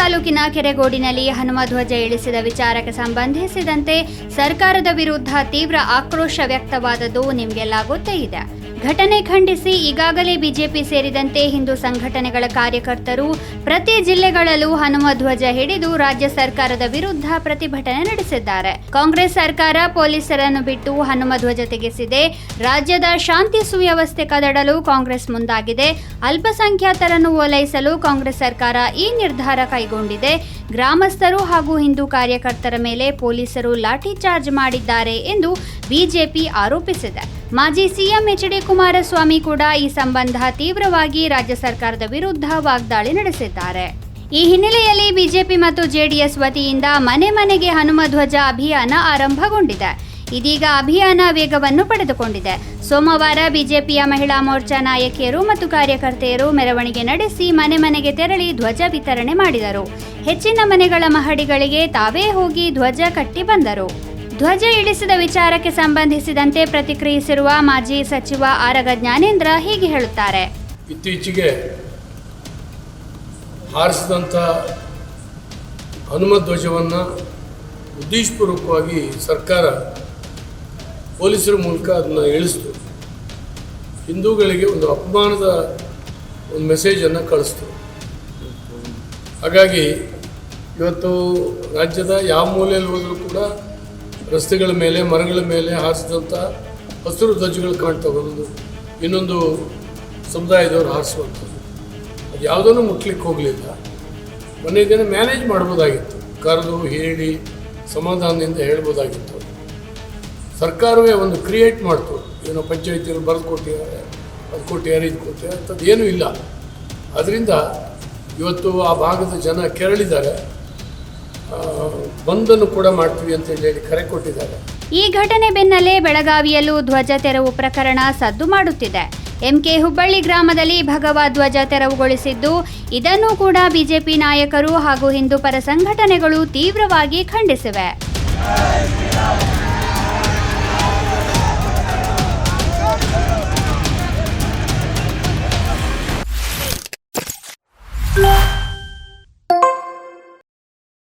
ತಾಲೂಕಿನ ಕೆರೆಗೋಡಿನಲ್ಲಿ ಹನುಮ ಧ್ವಜ ಇಳಿಸಿದ ವಿಚಾರಕ್ಕೆ ಸಂಬಂಧಿಸಿದಂತೆ ಸರ್ಕಾರದ ವಿರುದ್ಧ ತೀವ್ರ ಆಕ್ರೋಶ ವ್ಯಕ್ತವಾದದ್ದು ನಿಮಗೆಲ್ಲ ಗೊತ್ತೇ ಇದೆ. ಘಟನೆ ಖಂಡಿಸಿ ಈಗಾಗಲೇ ಬಿಜೆಪಿ ಸೇರಿದಂತೆ ಹಿಂದೂ ಸಂಘಟನೆಗಳ ಕಾರ್ಯಕರ್ತರು ಪ್ರತಿ ಜಿಲ್ಲೆಗಳಲ್ಲೂ ಹನುಮ ಧ್ವಜ ಹಿಡಿದು ರಾಜ್ಯ ಸರ್ಕಾರದ ವಿರುದ್ಧ ಪ್ರತಿಭಟನೆ ನಡೆಸಿದ್ದಾರೆ. ಕಾಂಗ್ರೆಸ್ ಸರ್ಕಾರ ಪೊಲೀಸರನ್ನು ಬಿಟ್ಟು ಹನುಮ ಧ್ವಜ ತೆಗೆಸಿದೆ. ರಾಜ್ಯದ ಶಾಂತಿ ಸುವ್ಯವಸ್ಥೆ ಕದಡಲು ಕಾಂಗ್ರೆಸ್ ಮುಂದಾಗಿದೆ. ಅಲ್ಪಸಂಖ್ಯಾತರನ್ನು ಓಲೈಸಲು ಕಾಂಗ್ರೆಸ್ ಸರ್ಕಾರ ಈ ನಿರ್ಧಾರ ಕೈಗೊಂಡಿದೆ. ಗ್ರಾಮಸ್ಥರು ಹಾಗೂ ಹಿಂದೂ ಕಾರ್ಯಕರ್ತರ ಮೇಲೆ ಪೊಲೀಸರು ಲಾಠಿ ಚಾರ್ಜ್ ಮಾಡಿದ್ದಾರೆ ಎಂದು ಬಿಜೆಪಿ ಆರೋಪಿಸಿದೆ. ಮಾಜಿ ಸಿಎಂ ಎಚ್ ಡಿ ಕುಮಾರಸ್ವಾಮಿ ಕೂಡ ಈ ಸಂಬಂಧ ತೀವ್ರವಾಗಿ ರಾಜ್ಯ ಸರ್ಕಾರದ ವಿರುದ್ಧ ವಾಗ್ದಾಳಿ ನಡೆಸಿದ್ದಾರೆ. ಈ ಹಿನ್ನೆಲೆಯಲ್ಲಿ ಬಿಜೆಪಿ ಮತ್ತು ಜೆಡಿಎಸ್ ವತಿಯಿಂದ ಮನೆ ಮನೆಗೆ ಹನುಮ ಧ್ವಜ ಅಭಿಯಾನ ಆರಂಭಗೊಂಡಿದೆ. ಇದೀಗ ಅಭಿಯಾನ ವೇಗವನ್ನು ಪಡೆದುಕೊಂಡಿದೆ. ಸೋಮವಾರ ಬಿಜೆಪಿಯ ಮಹಿಳಾ ಮೋರ್ಚಾ ನಾಯಕಿಯರು ಮತ್ತು ಕಾರ್ಯಕರ್ತೆಯರು ಮೆರವಣಿಗೆ ನಡೆಸಿ ಮನೆ ಮನೆಗೆ ತೆರಳಿ ಧ್ವಜ ವಿತರಣೆ ಮಾಡಿದರು. ಹೆಚ್ಚಿನ ಮನೆಗಳ ಮಹಡಿಗಳಿಗೆ ತಾವೇ ಹೋಗಿ ಧ್ವಜ ಕಟ್ಟಿ ಬಂದರು. ಧ್ವಜ ಇಳಿಸಿದ ವಿಚಾರಕ್ಕೆ ಸಂಬಂಧಿಸಿದಂತೆ ಪ್ರತಿಕ್ರಿಯಿಸಿರುವ ಮಾಜಿ ಸಚಿವ ಆರಗ ಜ್ಞಾನೇಂದ್ರ ಹೀಗೆ ಹೇಳುತ್ತಾರೆ. ಇತ್ತೀಚೆಗೆ ಹಾರಿಸಿದಂಥ ಹನುಮ ಧ್ವಜವನ್ನು ಉದ್ದೇಶಪೂರ್ವಕವಾಗಿ ಸರ್ಕಾರ ಪೊಲೀಸರ ಮೂಲಕ ಅದನ್ನು ಇಳಿಸ್ತು. ಹಿಂದೂಗಳಿಗೆ ಒಂದು ಅಪಮಾನದ ಒಂದು ಮೆಸೇಜನ್ನು ಕಳಿಸ್ತು. ಹಾಗಾಗಿ ಇವತ್ತು ರಾಜ್ಯದ ಯಾವ ಮೂಲೆಯಲ್ಲಿ ಹೋದರೂ ಕೂಡ ರಸ್ತೆಗಳ ಮೇಲೆ, ಮರಗಳ ಮೇಲೆ ಹಾರಿಸಿದಂಥ ಹಸಿರು ಧ್ವಜಗಳು ಕಾಣ್ತಾ ಬರೋದು ಇನ್ನೊಂದು ಸಮುದಾಯದವರು ಹಾರಿಸುವಂಥದ್ದು. ಅದು ಯಾವುದನ್ನು ಮುಟ್ಲಿಕ್ಕೆ ಹೋಗಲಿಲ್ಲ. ಮೊನ್ನೆ ದಿನ ಮ್ಯಾನೇಜ್ ಮಾಡ್ಬೋದಾಗಿತ್ತು. ಕರೆದು ಹೇಳಿ ಸಮಾಧಾನದಿಂದ ಹೇಳ್ಬೋದಾಗಿತ್ತು. ಸರ್ಕಾರವೇ ಒಂದು ಕ್ರಿಯೇಟ್ ಮಾಡ್ತು. ಏನೋ ಪಂಚಾಯತಿಯಲ್ಲಿ ಬರೆದು ಕೊಟ್ಟಿದ್ದಾರೆ ಅದು ಕೊಟ್ಟಿದ್ದಾರೆ ಇದು ಕೊಟ್ಟಿದ್ದಾರೆ ಅಂಥದ್ದು ಏನೂ ಇಲ್ಲ. ಅದರಿಂದ ಇವತ್ತು ಆ ಭಾಗದ ಜನ ಕೆರಳಿದ್ದಾರೆ. ಬಂದನ್ನು ಕೂಡ ಮಾಡ್ತೀವಿ ಅಂತ ಹೇಳಿ ಕರೆ ಕೊಟ್ಟಿದ್ದಾರೆ. ಈ ಘಟನೆ ಬೆನ್ನಲ್ಲೇ ಬೆಳಗಾವಿಯಲ್ಲೂ ಧ್ವಜ ತೆರವು ಪ್ರಕರಣ ಸದ್ದು ಮಾಡುತ್ತಿದೆ. ಎಂಕೆ ಹುಬ್ಬಳ್ಳಿ ಗ್ರಾಮದಲ್ಲಿ ಭಗವ ಧ್ವಜ ತೆರವುಗೊಳಿಸಿದ್ದು, ಇದನ್ನು ಕೂಡ ಬಿಜೆಪಿ ನಾಯಕರು ಹಾಗೂ ಹಿಂದೂ ಪರ ಸಂಘಟನೆಗಳು ತೀವ್ರವಾಗಿ ಖಂಡಿಸಿವೆ.